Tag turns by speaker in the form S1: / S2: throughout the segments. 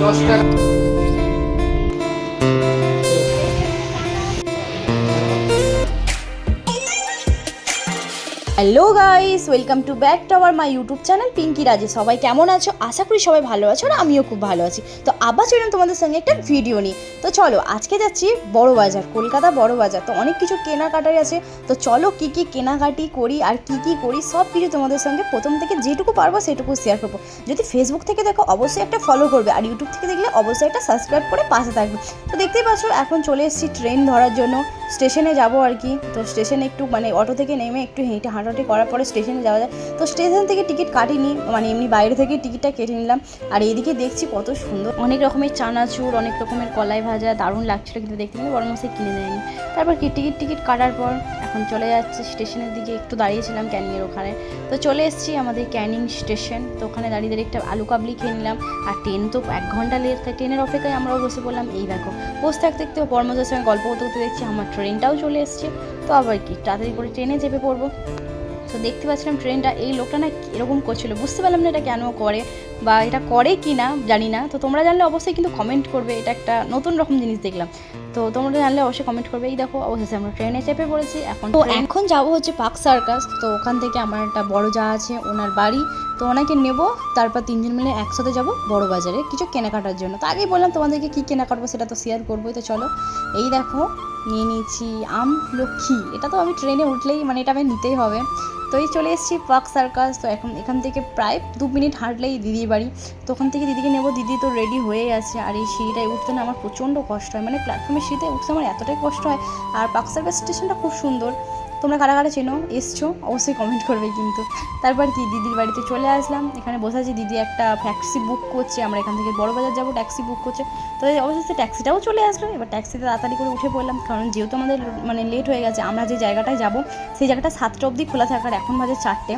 S1: দশ টাকা।
S2: Hello guys welcome to back to our my YouTube channel Pinki Raje সবাই কেমন আছো? আশা করি সবাই ভালো আছো আর আমিও খুব ভালো আছি। তো আবার চললাম তোমাদের সঙ্গে একটা ভিডিও নিয়ে। তো চলো, আজকে যাচ্ছি বড় বাজার কলকাতা বড় বাজার তো অনেক কিছু কেনাকাটাই আছে। তো চলো, কি কি কেনাকাটি করি আর কি কি করি, সব কিছু তোমাদের সঙ্গে প্রথম থেকে যেটুকু পারব সেটুকু শেয়ার করব। যদি ফেসবুক থেকে দেখো, অবশ্যই একটা ফলো করবে। আর ইউটিউব থেকে দেখলে অবশ্যই একটা সাবস্ক্রাইব করে পাশে থাকবে। তো দেখতেই পাচ্ছ, এখন চলে এসেছি ট্রেন ধরার জন্য। স্টেশনে যাব আর কি। তো স্টেশনে একটু মানে অটো থেকে নেমে একটু হেঁটে হাঁটাহাঁটি করার পরে স্টেশনে যাওয়া যায়। তো স্টেশন থেকে টিকিট কাটিনি মানে এমনি বাইরে থেকে টিকিটটা কেটে নিলাম। আর এইদিকে দেখছি কত সুন্দর, অনেক রকমের চানাচুর, অনেক রকমের কলাই ভাজা, দারুণ লাগছিল কিন্তু দেখতে কিন্তু বড় কিনে দেয়নি তারপর কি টিকিট টিকিট কাটার পর এখন চলে যাচ্ছে স্টেশনের দিকে, একটু দাঁড়িয়েছিলাম ক্যানিংয়ের ওখানে। তো চলে এসেছি আমাদের ক্যানিং স্টেশন, তো ওখানে দাঁড়িয়ে দাঁড়িয়ে একটা আলু কাবলি খেয়ে নিলাম। আর ট্রেন তো এক ঘণ্টা লেট থাকে ট্রেনের অপেক্ষায় আমরাও বসে পড়লাম। এই দেখো, বসে থাকতে থাকতে বর্মদের সঙ্গে গল্প করতে করতে দেখছি আমার ট্রেনটাও চলে এসছে। তো আবার কি, তাড়াতাড়ি করে ট্রেনে চেপে পড়ব। তো দেখতে পাচ্ছিলাম ট্রেনটা এই লোকটা না এরকম করছিল। বুঝতে পারলাম না এটা কেন করে বা এটা করে কি না জানি না। তো তোমরা জানলে অবশ্যই কিন্তু কমেন্ট করবে এটা একটা নতুন রকম জিনিস দেখলাম। তো তোমরা জানলে অবশ্যই কমেন্ট করবে। এই দেখো অবশ্যই আমরা ট্রেনে চেপে পড়েছি। এখন তো এখন যাব হচ্ছে পার্ক সার্কাস। তো ওখান থেকে আমার একটা বড় যা আছে ওনার বাড়ি। তো ওনাকে নেব তারপর তিনজন মিলে একসাথে যাব বড় বাজারে কিছু কেনাকাটার জন্য। তো আগেই বললাম তোমাদেরকে কী কেনাকাটবো সেটা তো শেয়ার করবোই। তো চলো এই দেখো নিয়ে নিয়েছি, আম, লক্ষ্মী। এটা তো আমি ট্রেনে উঠলেই মানে এটা আমি নিতেই হবে। তো এই চলে এসেছি পার্ক সার্কাস। তো এখন এখান থেকে প্রায় দু মিনিট হাঁটলেই দিদির বাড়ি। তো ওখান থেকে দিদিকে নেব। দিদি তো রেডি হয়ে আছে। আর এই সিঁড়িটায় উঠতে না আমার প্রচণ্ড কষ্ট হয়। মানে প্ল্যাটফর্মের সিঁড়িতে উঠতে আমার এতটাই কষ্ট হয়। আর পার্ক সার্কাস স্টেশনটা খুব সুন্দর। তোমরা কারা কারা চেনো? এসছো? অবশ্যই কমেন্ট করবে কিন্তু। তারপর কি? দিদির বাড়িতে চলে আসলাম। এখানে বসে আছি। দিদি একটা ট্যাক্সি বুক করছে। আমরা এখান থেকে বড় বাজার যাব ট্যাক্সি বুক করছে। তো অবশ্যই ট্যাক্সিটাও চলে আসলো। এবার ট্যাক্সিতে তাড়াতাড়ি করে উঠে পড়লাম। কারণ যেহেতু আমাদের মানে লেট হয়ে গেছে, আমরা যে জায়গাটায় যাব, সেই জায়গাটা সাতটা অবধি খোলা থাকার এখন বাজে চারটে।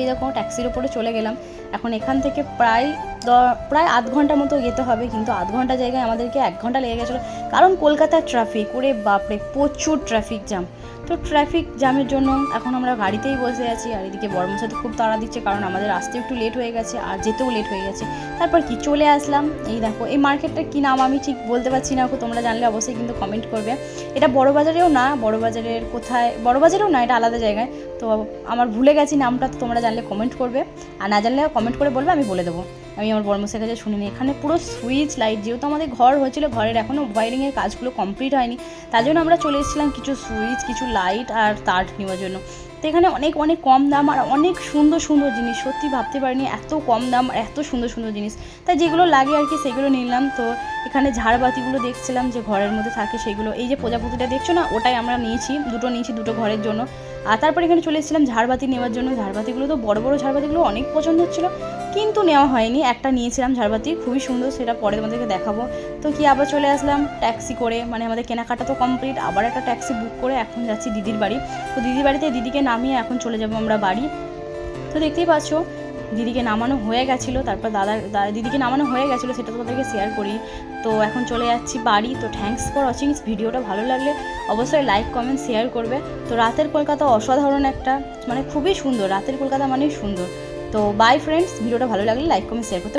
S2: এই দেখো ট্যাক্সির ওপরে চলে গেলাম। এখন এখান থেকে প্রায় প্রায় আধ ঘণ্টা মতো যেতে হবে। কিন্তু আধ ঘণ্টা জায়গায় আমাদেরকে এক ঘণ্টা লেগে গেছিল। কারণ কলকাতার ট্রাফিক ওরে বাপরে, প্রচুর ট্রাফিক জ্যাম তো ট্রাফিক জ্যামের জন্য এখন আমরা গাড়িতেই বসে আছি আর এদিকে বর্মসা তো খুব তাড়া দিচ্ছে কারণ আমাদের আসতে একটু লেট হয়ে গেছে আর যেতেও লেট হয়ে গেছে। তারপর কি? চলে আসলাম। এই দেখো, এই মার্কেটটা কী নাম আমি ঠিক বলতে পারছি না তোমরা জানলে অবশ্যই কিন্তু কমেন্ট করবে। এটা বড় বাজারেও না, বড় বাজারের কোথায়, বড় বাজারেও না, এটা আলাদা জায়গায়। তো আমার ভুলে গেছি নামটা, তো তোমরা জানলে কমেন্ট করবে। আর না জানলে কমেন্ট করে বলবে, আমি বলে দেবো। আমি আমার বর্মসের কাছে শুনিনি। এখানে পুরো সুইচ লাইট, যেহেতু আমাদের ঘর হয়েছিল, ঘরের এখনও ওয়ারিংয়ের কাজগুলো কমপ্লিট হয়নি। তার জন্য আমরা চলে এসেছিলাম কিছু সুইচ, কিছু লাইট আর তার নেওয়ার জন্য। তো এখানে অনেক অনেক কম দাম আর অনেক সুন্দর সুন্দর জিনিস। সত্যি ভাবতে পারিনি এত কম দাম আর এত সুন্দর সুন্দর জিনিস। তাই যেগুলো লাগে আর কি, সেগুলো নিলাম। তো এখানে ঝাড়বাতিগুলো দেখছিলাম যে ঘরের মধ্যে থাকে সেগুলো। এই যে প্রজাপতিটা দেখছ না, ওটাই আমরা নিয়েছি, দুটো নিয়েছি দুটো ঘরের জন্য। আর তারপর এখানে চলে এসেছিলাম ঝাড়বাতি নেওয়ার জন্য। ঝাড়বাতিগুলো তো বড় বড় ঝাড়বাতিগুলো অনেক পছন্দ হচ্ছিল, কিন্তু নেওয়া হয়নি। একটা নিয়েছিলাম ঝাড়বাতি, খুবই সুন্দর, সেটা পরে তোমাদেরকে দেখাবো। তো কি আবার চলে আসলাম ট্যাক্সি করে মানে আমাদের কেনাকাটা তো কমপ্লিট, আবার একটা ট্যাক্সি বুক করে এখন যাচ্ছি দিদির বাড়ি। তো দিদির বাড়িতে দিদিকে নামিয়ে এখন চলে যাব আমরা বাড়ি। তো দেখতেই পাচ্ছ দিদিকে নামানো হয়ে গেছিল, তারপর দাদার দিদিকে নামানো হয়ে গেছিল, সেটা তোমাদেরকে শেয়ার করি। তো এখন চলে যাচ্ছি বাড়ি, তো থ্যাংকস ফর ওয়াচিং ভিডিওটা ভালো লাগলে অবশ্যই লাইক কমেন্ট শেয়ার করবে। তো রাতের কলকাতা অসাধারণ একটা মানে খুবই সুন্দর, রাতের কলকাতা মানেই সুন্দর। তো বাই ফ্রেন্ডস ভিডিওটা ভালো লাগলে লাইক কমেন্ট শেয়ার করতে।